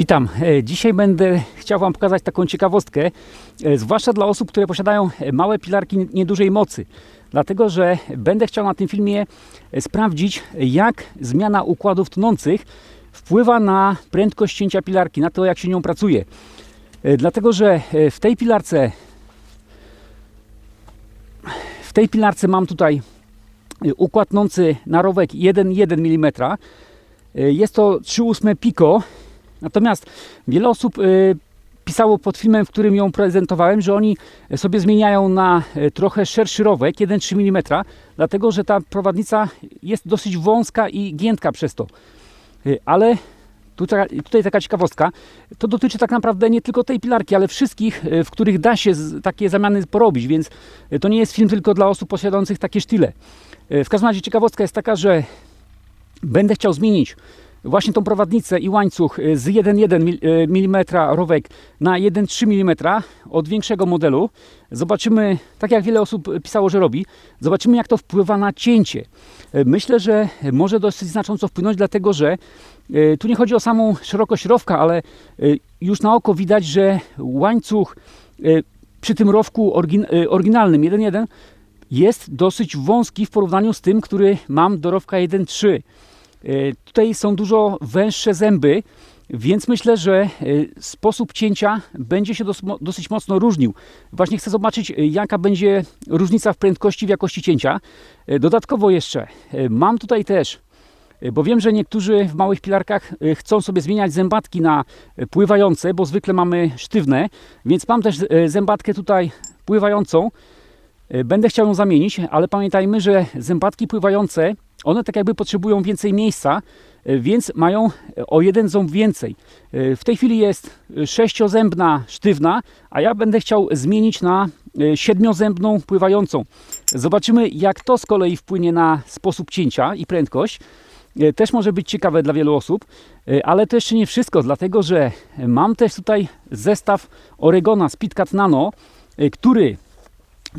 Witam. E, Dzisiaj będę chciał Wam pokazać taką ciekawostkę, e, zwłaszcza dla osób, które posiadają e, małe pilarki niedużej mocy. Dlatego, że będę chciał na tym filmie sprawdzić, jak zmiana układów tnących wpływa na prędkość cięcia pilarki, na to, jak się nią pracuje. Dlatego, że w tej pilarce w tej pilarce mam tutaj układ tnący na rowek 1,1 mm. Jest to 3,8 Pico. Natomiast wiele osób e, pisało pod filmem, w którym ją prezentowałem, że oni sobie zmieniają na e, trochę szerszy rowek, 1,3 mm, dlatego że ta prowadnica jest dosyć wąska i giętka przez to. E, Ale tutaj, tutaj taka ciekawostka, to dotyczy tak naprawdę nie tylko tej pilarki, ale wszystkich, w których da się takie zamiany porobić, więc to nie jest film tylko dla osób posiadających takie sztyle. W każdym razie ciekawostka jest taka, że będę chciał zmienić właśnie tą prowadnicę i łańcuch y, z 1,1 mil- y, mm rowek na 1,3 mm od większego modelu. Zobaczymy, tak jak wiele osób pisało, że robi, zobaczymy jak to wpływa na cięcie. Y, Myślę, że może dosyć znacząco wpłynąć, dlatego że tu nie chodzi o samą szerokość rowka, ale już na oko widać, że łańcuch przy tym rowku orygin- oryginalnym 1.1 jest dosyć wąski w porównaniu z tym, który mam do rowka 1.3. E, Tutaj są dużo węższe zęby, więc myślę, że e, sposób cięcia będzie się dosyć mocno różnił. Właśnie chcę zobaczyć, e, jaka będzie różnica w prędkości, w jakości cięcia. Dodatkowo jeszcze mam tutaj też, bo wiem, że niektórzy w małych pilarkach chcą sobie zmieniać zębatki na pływające, bo zwykle mamy sztywne, więc mam też zębatkę tutaj pływającą. Będę chciał ją zamienić, ale pamiętajmy, że zębatki pływające, one tak jakby potrzebują więcej miejsca, e, więc mają e, o jeden ząb więcej. E, W tej chwili jest sześciozębna sztywna, a ja będę chciał zmienić na siedmiozębną pływającą. Zobaczymy, jak to z kolei wpłynie na sposób cięcia i prędkość. Też może być ciekawe dla wielu osób, ale to jeszcze nie wszystko, dlatego że mam też tutaj zestaw Oregona Speedcat Nano, który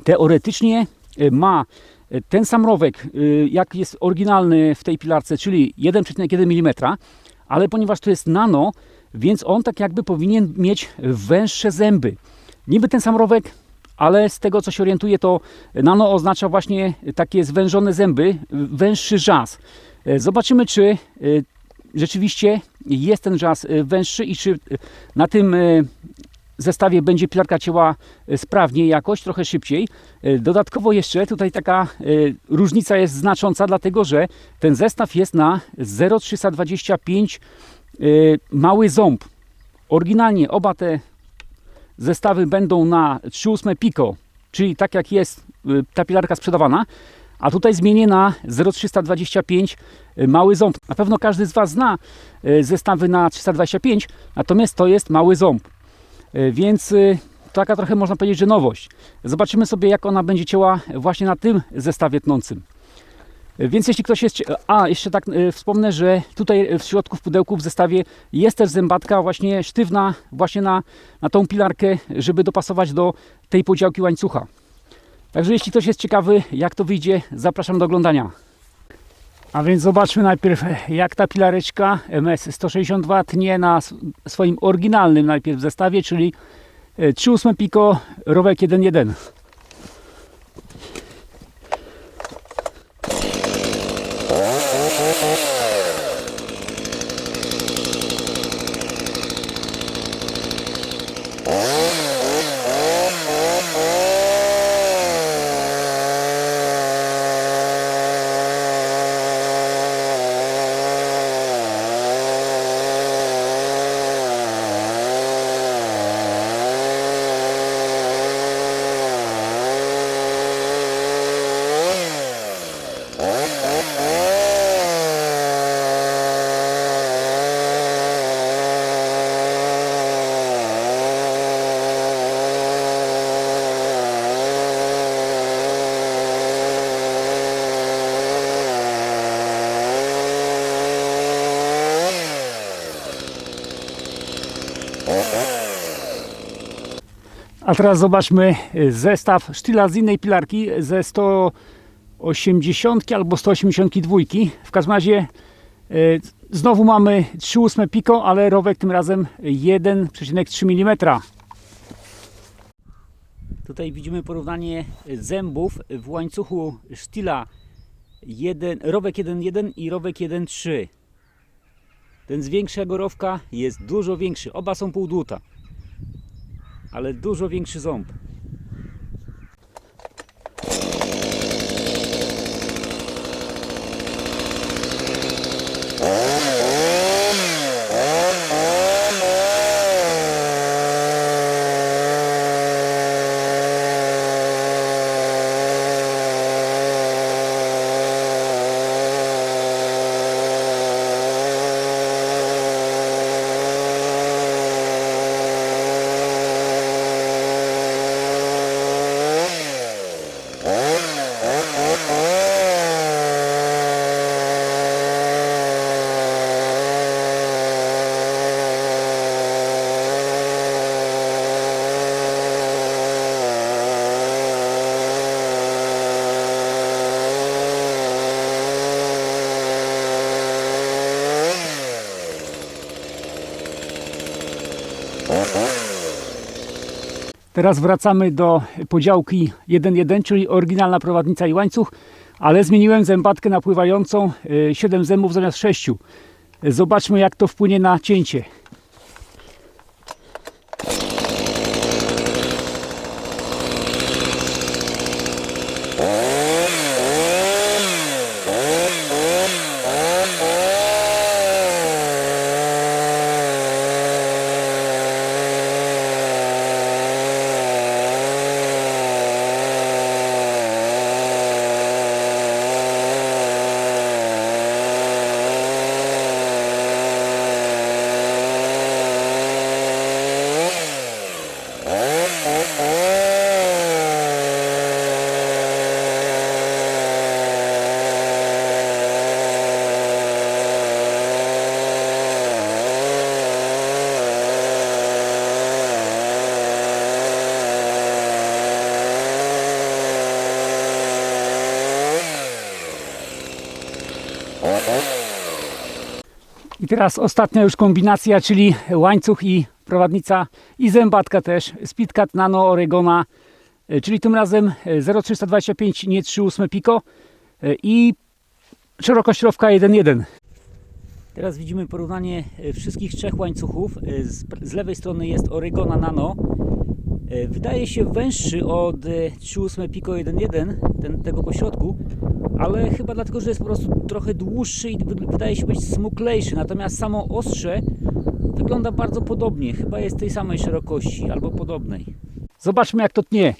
teoretycznie ma ten sam rowek, e, jak jest oryginalny w tej pilarce, czyli 1,1 mm, ale ponieważ to jest nano, więc on tak jakby powinien mieć węższe zęby. Niby ten sam rowek, ale z tego co się orientuję, to nano oznacza właśnie takie zwężone zęby, węższy żas. E, Zobaczymy, czy rzeczywiście jest ten e, węższy i czy na tym zestawie będzie pilarka cięła e, sprawniej jakoś, trochę szybciej. E, Dodatkowo jeszcze tutaj taka e, różnica jest znacząca, dlatego że ten zestaw jest na 0,325 e, mały ząb. Oryginalnie oba te zestawy będą na 3,8 Pico, czyli tak jak jest ta pilarka sprzedawana, a tutaj zmienię na 0,325 e, mały ząb. Na pewno każdy z Was zna zestawy na 325, natomiast to jest mały ząb. E, Więc y, taka trochę można powiedzieć, że nowość. Zobaczymy sobie, jak ona będzie cięła właśnie na tym zestawie tnącym. E, Więc jeśli ktoś jest. A, jeszcze tak e, wspomnę, że tutaj w środku w pudełku w zestawie jest też zębatka właśnie sztywna, właśnie na, na tą pilarkę, żeby dopasować do tej podziałki łańcucha. Także jeśli ktoś jest ciekawy, jak to wyjdzie, zapraszam do oglądania. A więc zobaczmy najpierw, jak ta pilareczka MS-162 tnie na swoim oryginalnym najpierw zestawie, czyli e, 3,8 Pico, rowek 1.1. A teraz zobaczmy e, zestaw sztyla z innej pilarki ze 180 albo 182. W każdym razie e, Znowu mamy 3,8 piko, ale rowek tym razem 1,3 mm. Tutaj widzimy porównanie zębów w łańcuchu Stila 1, rowek 1.1 i rowek 1.3. Ten z większego rowka jest dużo większy. Oba są pół dłuta, ale dużo większy ząb. Teraz wracamy do podziałki 1.1, czyli oryginalna prowadnica i łańcuch, ale zmieniłem zębatkę na pływającą 7 zębów zamiast 6. Zobaczmy jak to wpłynie na cięcie. I teraz ostatnia już kombinacja, czyli łańcuch i prowadnica i zębatka też. Speedcat Nano Oregona, e, czyli tym razem e, 0,325 nie 3,8 piko e, i szerokość rowka 1,1. Teraz widzimy porównanie e, wszystkich trzech łańcuchów. E, Z, z lewej strony jest Oregona Nano. E, Wydaje się węższy od e, 3,8 Pico 1.1, ten, tego pośrodku, ale chyba dlatego, że jest po prostu trochę dłuższy i wy- wydaje się być smuklejszy. Natomiast samo ostrze wygląda bardzo podobnie. Chyba jest tej samej szerokości albo podobnej. Zobaczmy jak to tnie.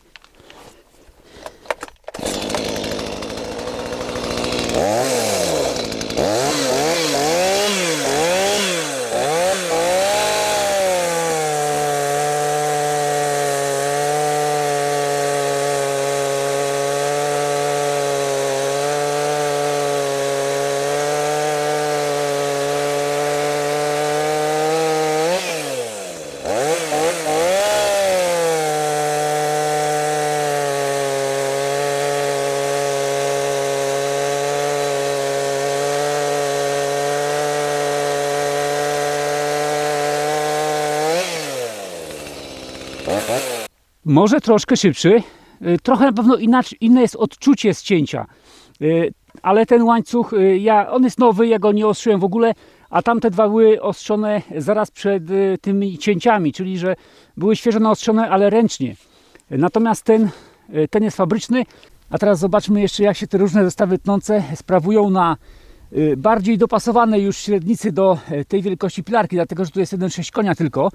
Może troszkę szybszy, y, trochę na pewno inaczej, inne jest odczucie zcięcia. Y, Ale ten łańcuch, y, ja, on jest nowy, ja go nie ostrzyłem w ogóle, a tamte dwa były ostrzone zaraz przed tymi cięciami, czyli że były świeżo naostrzone, ale ręcznie. Natomiast ten, ten jest fabryczny. A teraz zobaczmy jeszcze, jak się te różne zestawy tnące sprawują na bardziej dopasowane już średnicy do tej wielkości pilarki, dlatego że tu jest 1,6 konia tylko.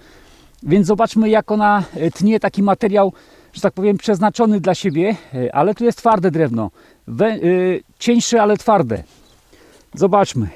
Więc zobaczmy, jak ona e, tnie taki materiał, że tak powiem, przeznaczony dla siebie, e, ale tu jest twarde drewno. Wę, y, cieńsze, ale twarde. Zobaczmy.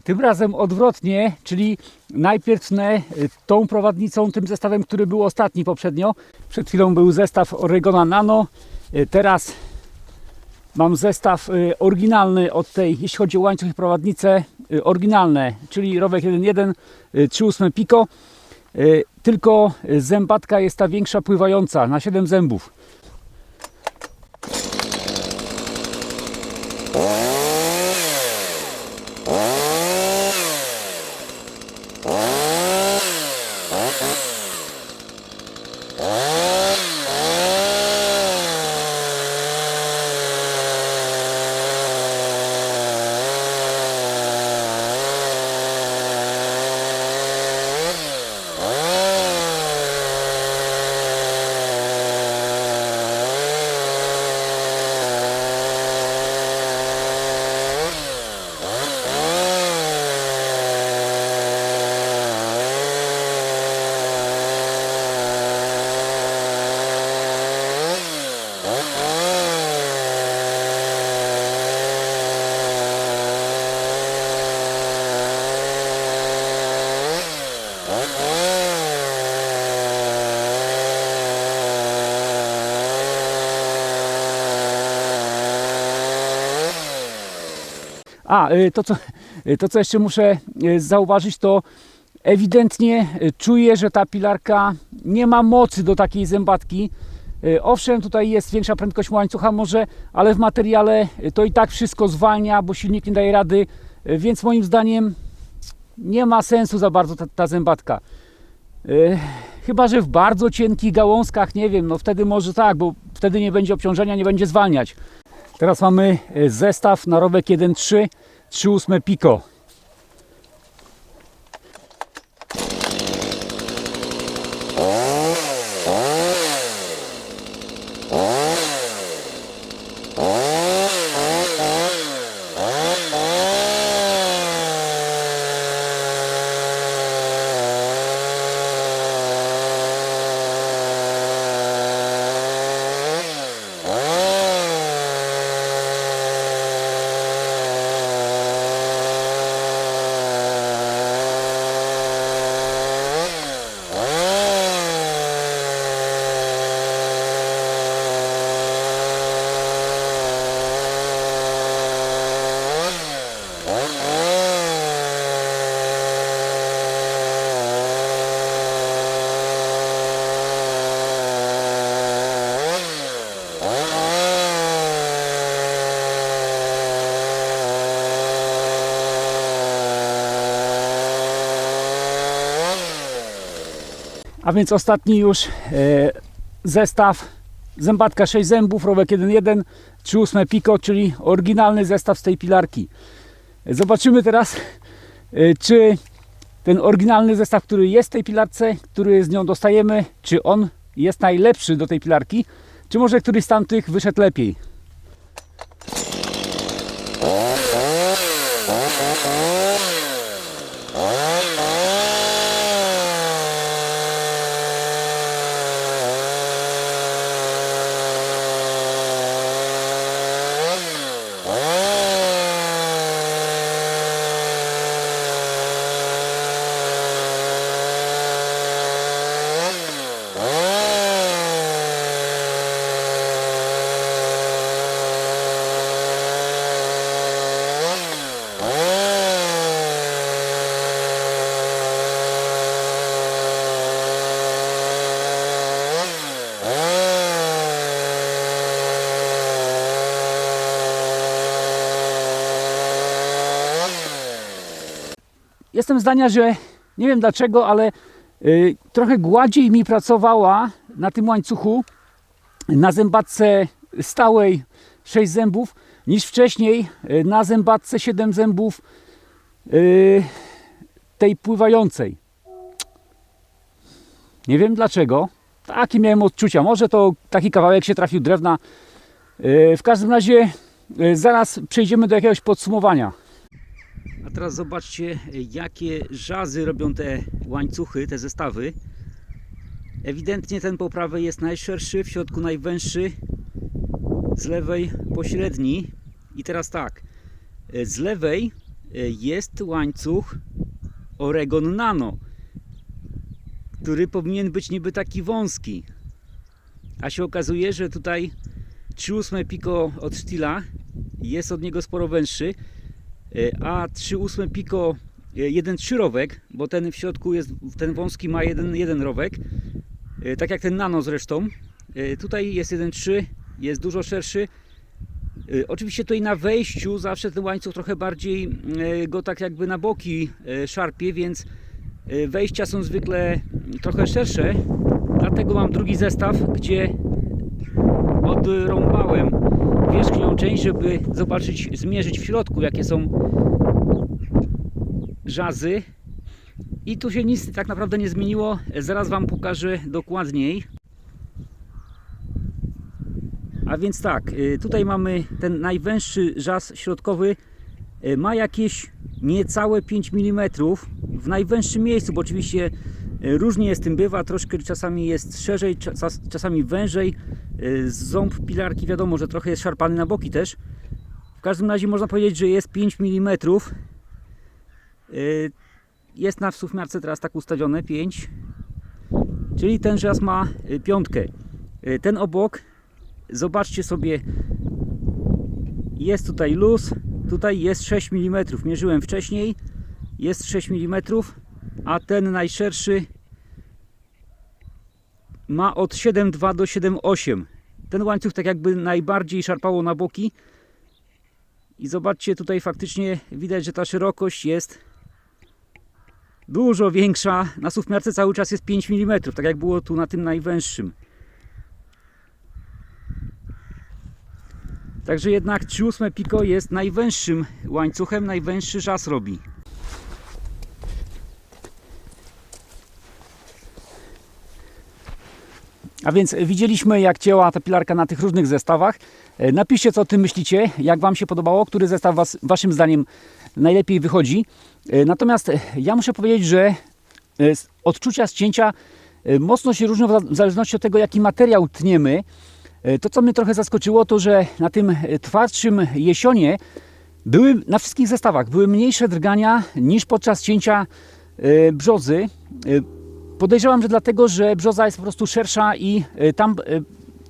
Tym razem odwrotnie, czyli najpierw tnę e, tą prowadnicą, tym zestawem, który był ostatni poprzednio. Przed chwilą był zestaw Oregona Nano, e, teraz mam zestaw e, oryginalny od tej, jeśli chodzi o łańcuch i prowadnicę, e, oryginalne, czyli rowek 1.1, e, 3.8 Pico, E, tylko zębatka jest ta większa pływająca na 7 zębów. A, y, to co, y, to co jeszcze muszę y, zauważyć, to ewidentnie czuję, że ta pilarka nie ma mocy do takiej zębatki. Owszem, tutaj jest większa prędkość łańcucha może, ale w materiale to i tak wszystko zwalnia, bo silnik nie daje rady, więc moim zdaniem nie ma sensu za bardzo ta, ta zębatka. Chyba, że w bardzo cienkich gałązkach, nie wiem, no wtedy może tak, bo wtedy nie będzie obciążenia, nie będzie zwalniać. Teraz mamy e, zestaw na rowek 1.3 3.8 Pico. A więc ostatni już e, zestaw zębatka 6 zębów, rowek 1.1 3.8 Pico, czyli oryginalny zestaw z tej pilarki. Zobaczymy teraz, e, czy ten oryginalny zestaw, który jest w tej pilarce, który z nią dostajemy, czy on jest najlepszy do tej pilarki, czy może któryś z tamtych wyszedł lepiej. Jestem zdania, że nie wiem dlaczego, ale y, trochę gładziej mi pracowała na tym łańcuchu na zębatce stałej 6 zębów niż wcześniej y, na zębatce 7 zębów y, tej pływającej. Nie wiem dlaczego. Takie miałem odczucia. Może to taki kawałek się trafił drewna. Y, w każdym razie y, zaraz przejdziemy do jakiegoś podsumowania. A teraz zobaczcie, jakie żazy robią te łańcuchy, te zestawy. Ewidentnie ten po prawej jest najszerszy, w środku najwęższy, z lewej pośredni. I teraz tak, z lewej jest łańcuch Oregon Nano, który powinien być niby taki wąski. A się okazuje, że tutaj 3,8 Pico od Stila jest od niego sporo węższy, e, a 3,8 Pico e, jeden trzy rowek, bo ten w środku jest, ten wąski ma jeden, jeden rowek, e, tak jak ten Nano zresztą. E, Tutaj jest 1,3, jest dużo szerszy. E, Oczywiście tutaj na wejściu zawsze ten łańcuch trochę bardziej e, go tak jakby na boki e, szarpie, więc e, wejścia są zwykle trochę szersze. Dlatego mam drugi zestaw, gdzie odrąbałem część, żeby zobaczyć, zmierzyć w środku, jakie są żazy. I tu się nic tak naprawdę nie zmieniło. Zaraz Wam pokażę dokładniej. A więc tak, y, tutaj mamy ten najwęższy żaz środkowy. y, Ma jakieś niecałe 5 mm w najwęższym miejscu, bo oczywiście różnie jest tym bywa. Troszkę czasami jest szerzej, czas- czasami wężej. Y, Ząb pilarki wiadomo, że trochę jest szarpany na boki też. W każdym razie można powiedzieć, że jest 5 mm. Y, Jest na wsówmiarce teraz tak ustawione 5. Czyli ten żaz ma piątkę. Ten obok zobaczcie sobie jest tutaj luz tutaj jest 6 mm mierzyłem wcześniej jest 6 mm a ten najszerszy ma od 7,2 do 7,8 ten łańcuch tak jakby najbardziej szarpało na boki. I zobaczcie tutaj faktycznie widać, że ta szerokość jest dużo większa. Na suwmiarce cały czas jest 5 mm tak jak było tu na tym najwęższym. Także jednak 3,8 Pico jest najwęższym łańcuchem, najwęższy żas robi. A więc widzieliśmy jak cięła ta pilarka na tych różnych zestawach. E, Napiszcie co o tym myślicie, jak Wam się podobało, który zestaw was, Waszym zdaniem najlepiej wychodzi. E, Natomiast e, ja muszę powiedzieć, że z- odczucia ścięcia e, mocno się różnią w za- w zależności od tego jaki materiał tniemy. To, co mnie trochę zaskoczyło, to że na tym twardszym jesionie były na wszystkich zestawach były mniejsze drgania niż podczas cięcia brzozy. Podejrzewam, że dlatego, że brzoza jest po prostu szersza i e, tam e,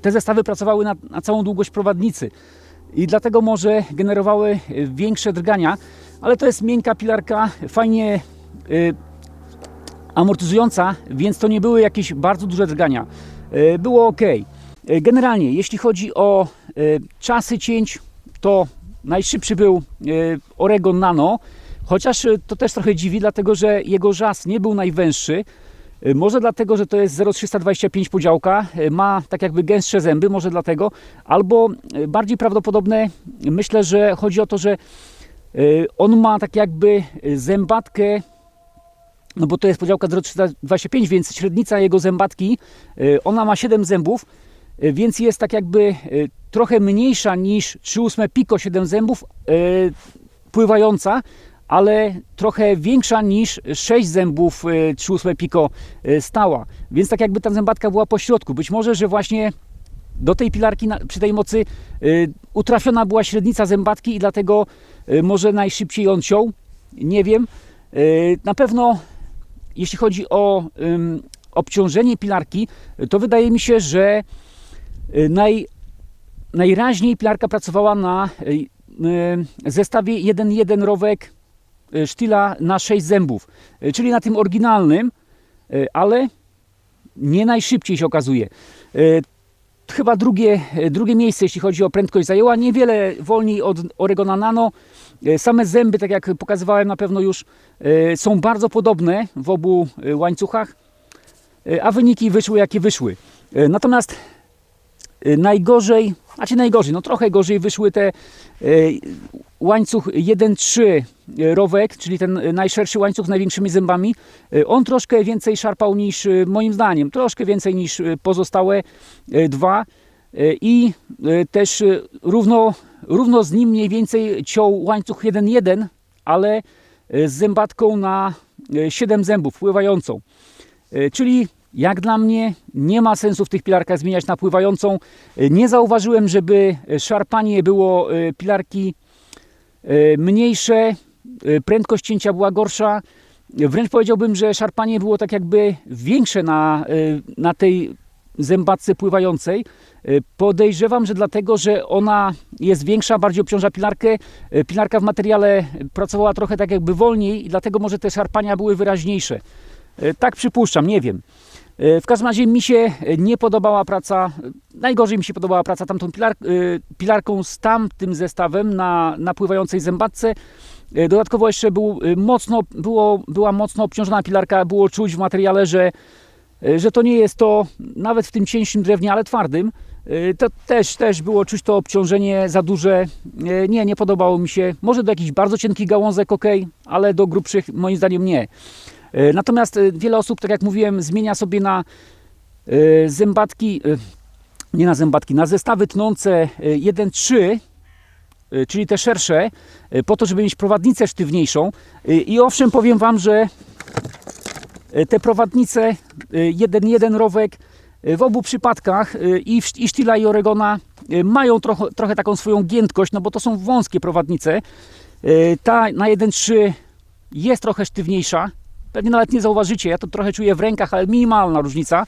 te zestawy pracowały na, na całą długość prowadnicy. I dlatego może generowały e, większe drgania, ale to jest miękka pilarka, fajnie e, amortyzująca, więc to nie były jakieś bardzo duże drgania. E, Było ok. Generalnie, jeśli chodzi o e, czasy cięć, to najszybszy był e, Oregon Nano, chociaż to też trochę dziwi, dlatego że jego żas nie był najwęższy. E, Może dlatego, że to jest 0,325 podziałka, e, ma tak jakby gęstsze zęby, może dlatego, albo e, bardziej prawdopodobne, myślę, że chodzi o to, że on ma tak jakby zębatkę no bo to jest podziałka 0,325, więc średnica jego zębatki, y, ona ma 7 zębów, y, więc jest tak jakby y, trochę mniejsza niż 3,8 Pico 7 zębów y, pływająca, ale trochę większa niż 6 zębów y, 3,8 Pico y, stała. Więc tak jakby ta zębatka była po środku. Być może, że właśnie do tej pilarki przy tej mocy y, utrafiona była średnica zębatki i dlatego może najszybciej on ciął. Nie wiem. Na pewno jeśli chodzi o obciążenie pilarki, to wydaje mi się, że naj, najraźniej pilarka pracowała na zestawie 1.1 rowek y, sztyla na 6 zębów, y, czyli na tym oryginalnym, y, ale nie najszybciej się okazuje. Chyba drugie, drugie miejsce, jeśli chodzi o prędkość, zajęła niewiele wolniej od Oregona Nano. E, Same zęby, tak jak pokazywałem na pewno już, e, są bardzo podobne w obu e, łańcuchach, e, a wyniki wyszły jakie wyszły. E, Natomiast e, najgorzej, znaczy najgorzej, no trochę gorzej wyszły te e, łańcuch 1-3 rowek, czyli ten e, najszerszy łańcuch z największymi zębami. E, On troszkę więcej szarpał niż, e, moim zdaniem, troszkę więcej niż e, pozostałe e, dwa E, i e, też e, równo, równo z nim mniej więcej ciął łańcuch 1-1, ale e, z zębatką na 7 zębów pływającą. E, Czyli jak dla mnie nie ma sensu w tych pilarkach zmieniać na pływającą. E, Nie zauważyłem, żeby szarpanie było e, pilarki e, mniejsze prędkość cięcia była gorsza. Wręcz powiedziałbym, że szarpanie było tak jakby większe na, y, na tej zębatce pływającej. Y, Podejrzewam, że dlatego, że ona jest większa, bardziej obciąża pilarkę. Y, Pilarka w materiale pracowała trochę tak jakby wolniej i dlatego może te szarpania były wyraźniejsze. Y, Tak przypuszczam, nie wiem. Y, W każdym razie mi się nie podobała praca, najgorzej mi się podobała praca tamtą pilar, y, pilarką z tamtym zestawem na, na pływającej zębatce. Y, Dodatkowo jeszcze był y, mocno, było, była mocno obciążona pilarka, było czuć w materiale, że, y, że to nie jest to, nawet w tym cieńszym drewnie, ale twardym, to też, też było czuć to obciążenie za duże. Nie, nie podobało mi się. Może do jakichś bardzo cienkich gałązek ok, ale do grubszych moim zdaniem nie. E, Natomiast e, wiele osób, tak jak mówiłem, zmienia sobie na e, zębatki, e, nie na zębatki, na zestawy tnące e, 1-3, e, czyli te szersze, e, po to, żeby mieć prowadnicę sztywniejszą. E, I owszem, powiem Wam, że te prowadnice e, 1-1 rowek w obu przypadkach i i Stila i Oregona mają trochę, trochę taką swoją giętkość, no bo to są wąskie prowadnice. Ta na 1-3 jest trochę sztywniejsza. Pewnie nawet nie zauważycie, ja to trochę czuję w rękach, ale minimalna różnica.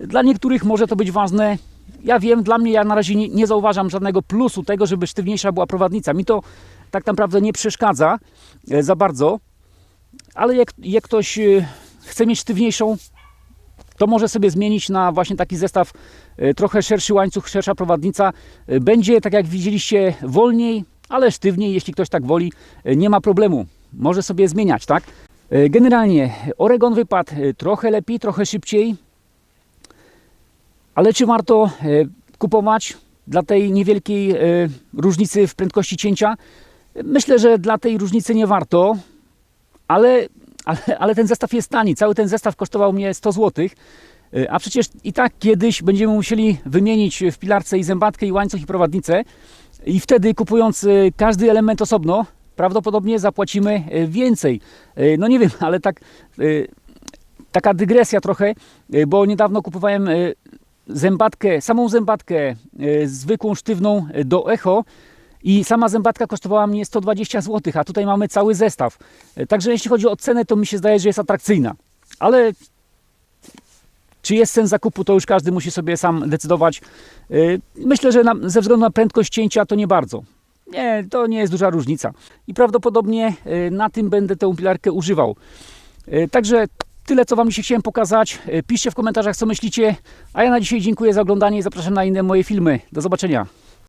Dla niektórych może to być ważne. Ja wiem, dla mnie ja na razie nie, nie zauważam żadnego plusu tego, żeby sztywniejsza była prowadnica. Mi to tak naprawdę nie przeszkadza e, za bardzo, ale jak, jak ktoś e, chce mieć sztywniejszą, to może sobie zmienić na właśnie taki zestaw e, trochę szerszy łańcuch, szersza prowadnica. Będzie, tak jak widzieliście, wolniej, ale sztywniej, jeśli ktoś tak woli, nie ma problemu. Może sobie zmieniać, tak? Generalnie Oregon wypadł trochę lepiej, trochę szybciej, ale czy warto e, kupować dla tej niewielkiej e, różnicy w prędkości cięcia? Myślę, że dla tej różnicy nie warto, ale, ale, ale ten zestaw jest tani. Cały ten zestaw kosztował mnie 100 zł. A przecież i tak kiedyś będziemy musieli wymienić w pilarce i zębatkę, i łańcuch, i prowadnicę. I wtedy kupując e, każdy element osobno, prawdopodobnie zapłacimy e, więcej. E, No nie wiem, ale tak, e, taka dygresja trochę, e, bo niedawno kupowałem e, zębatkę, samą zębatkę e, zwykłą, sztywną e, do echo i sama zębatka kosztowała mnie 120 zł, a tutaj mamy cały zestaw. E, Także jeśli chodzi o cenę, to mi się zdaje, że jest atrakcyjna. Ale czy jest sens zakupu, to już każdy musi sobie sam decydować. Myślę, że ze względu na prędkość cięcia to nie bardzo. Nie, to nie jest duża różnica. I prawdopodobnie na tym będę tę pilarkę używał. Także tyle, co Wam dzisiaj chciałem pokazać. Yy, Piszcie w komentarzach, co myślicie. A ja na dzisiaj dziękuję za oglądanie i zapraszam na inne moje filmy. Do zobaczenia.